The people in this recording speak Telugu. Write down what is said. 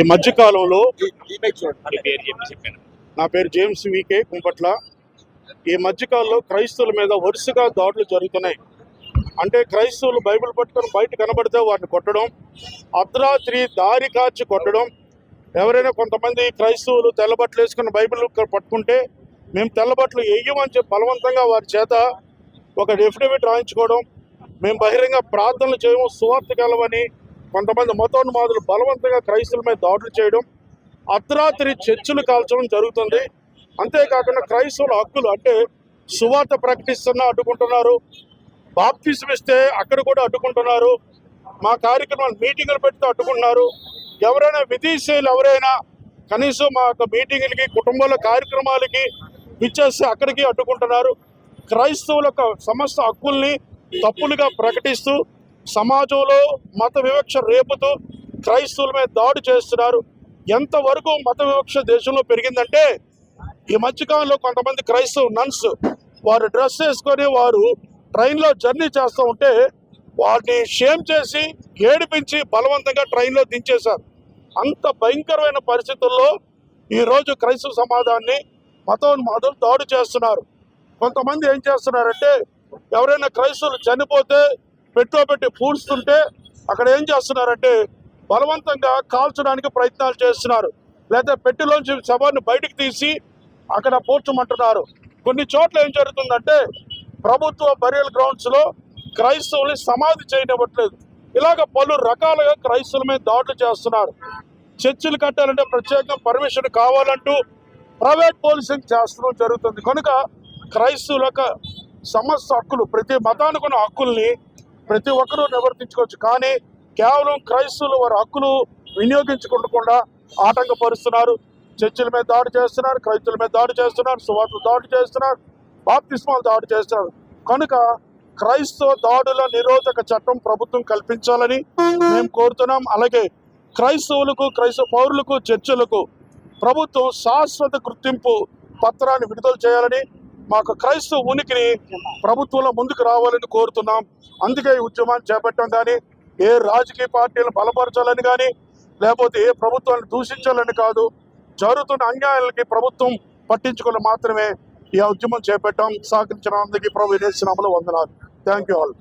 ఈ మధ్యకాలంలో నా పేరు జేమ్స్ వికే కుంపట్ల ఈ మధ్యకాలంలో క్రైస్తవుల మీద వరుసగా దాడులు జరుగుతున్నాయి. అంటే క్రైస్తవులు బైబిల్ పట్టుకొని బయట కనబడితే వారిని కొట్టడం అర్ధరాత్రి దారి కాచి కొట్టడం. ఎవరైనా కొంతమంది క్రైస్తవులు తెల్లబట్టలు వేసుకుని బైబిల్ పట్టుకుంటే మేము తెల్లబట్టలు వేయమని చెప్పి బలవంతంగా వారి చేత ఒక ఎఫిడవిట్ రాయించుకోవడం మేము బహిరంగ ప్రార్థనలు చేయము సువార్తకి వెళ్ళమని కొంతమంది మతోన్మాదులు బలవంతంగా క్రైస్తుల మీద దాడులు చేయడం అర్ధరాత్రి చర్చలు కాల్చడం జరుగుతుంది. అంతేకాకుండా క్రైస్తవుల హక్కులు అంటే సువార్త ప్రకటిస్తున్నా అడ్డుకుంటున్నారు బాప్తిజం ఇస్తే అక్కడ కూడా అడ్డుకుంటున్నారు మా కార్యక్రమాలు మీటింగులు పెడితే అడ్డుకుంటున్నారు. ఎవరైనా విదేశీయులు ఎవరైనా కనీసం మా యొక్క మీటింగులకి కుటుంబాల కార్యక్రమాలకి ఇచ్చేస్తే అక్కడికి అడ్డుకుంటున్నారు. క్రైస్తవుల యొక్క సమస్త హక్కుల్ని తప్పులుగా ప్రకటిస్తూ సమాజంలో మత వివక్ష రేపుతూ క్రైస్తవుల మీద దాడి చేస్తున్నారు. ఎంతవరకు మత వివక్ష దేశంలో పెరిగిందంటే ఈ మధ్యకాలంలో కొంతమంది క్రైస్తవ నన్స్ వారు డ్రెస్ వేసుకొని వారు ట్రైన్లో జర్నీ చేస్తూ ఉంటే వాటిని షేమ్ చేసి ఏడిపించి బలవంతంగా ట్రైన్లో దించేశారు. అంత భయంకరమైన పరిస్థితుల్లో ఈరోజు క్రైస్తవ సమాజాన్ని మతోన్మాదులు దాడి చేస్తున్నారు. కొంతమంది ఏం చేస్తున్నారంటే ఎవరైనా క్రైస్తవులు చనిపోతే పెట్టులో పెట్టి పూడ్చుతుంటే అక్కడ ఏం చేస్తున్నారంటే బలవంతంగా కాల్చడానికి ప్రయత్నాలు చేస్తున్నారు. లేదా పెట్టిలోంచి శవాన్ని బయటకు తీసి అక్కడ పూడ్చమంటున్నారు కొన్ని చోట్ల ఏం జరుగుతుందంటే ప్రభుత్వ బరియల్ గ్రౌండ్స్లో క్రైస్తవుల్ని సమాధి చేయనివ్వట్లేదు. ఇలాగ పలు రకాలుగా క్రైస్తవుల మీద దాడులు చేస్తున్నారు. చర్చిలు కట్టాలంటే ప్రత్యేకంగా పర్మిషన్ కావాలంటూ ప్రైవేట్ పోలీసింగ్ చేస్తడం జరుగుతుంది. కనుక క్రైస్తవుల యొక్క సమస్త హక్కులు ప్రతి మతానికి ఉన్న హక్కుల్ని ప్రతి ఒక్కరూ నివర్తించుకోవచ్చు. కానీ కేవలం క్రైస్తవులు వారి హక్కులు వినియోగించుకోకుండా ఆటంకపరుస్తున్నారు. చర్చిల మీద దాడి చేస్తున్నారు క్రైస్తుల మీద దాడి చేస్తున్నారు సువార్తలు దాడి చేస్తున్నారు బాప్తిస్మాలు దాడి చేస్తున్నారు. కనుక క్రైస్తవ దాడుల నిరోధక చట్టం ప్రభుత్వం కల్పించాలని మేము కోరుతున్నాం. అలాగే క్రైస్తవులకు క్రైస్తవ పౌరులకు చర్చలకు ప్రభుత్వం శాశ్వత గుర్తింపు పత్రాన్ని విడుదల చేయాలని మాకు క్రైస్తవ ఉనికిని ప్రభుత్వంలో ముందుకు రావాలని కోరుతున్నాం. అందుకే ఈ ఉద్యమాన్ని చేపట్టడం కానీ ఏ రాజకీయ పార్టీలను బలపరచాలని కానీ లేకపోతే ఏ ప్రభుత్వాన్ని దూషించాలని కాదు. జరుగుతున్న అన్యాయాలకి ప్రభుత్వం పట్టించుకుని మాత్రమే ఈ ఉద్యమం చేపట్టాం. సహకరించిన అందరికీ ప్రభు అమలు వందనాలు. Thank you all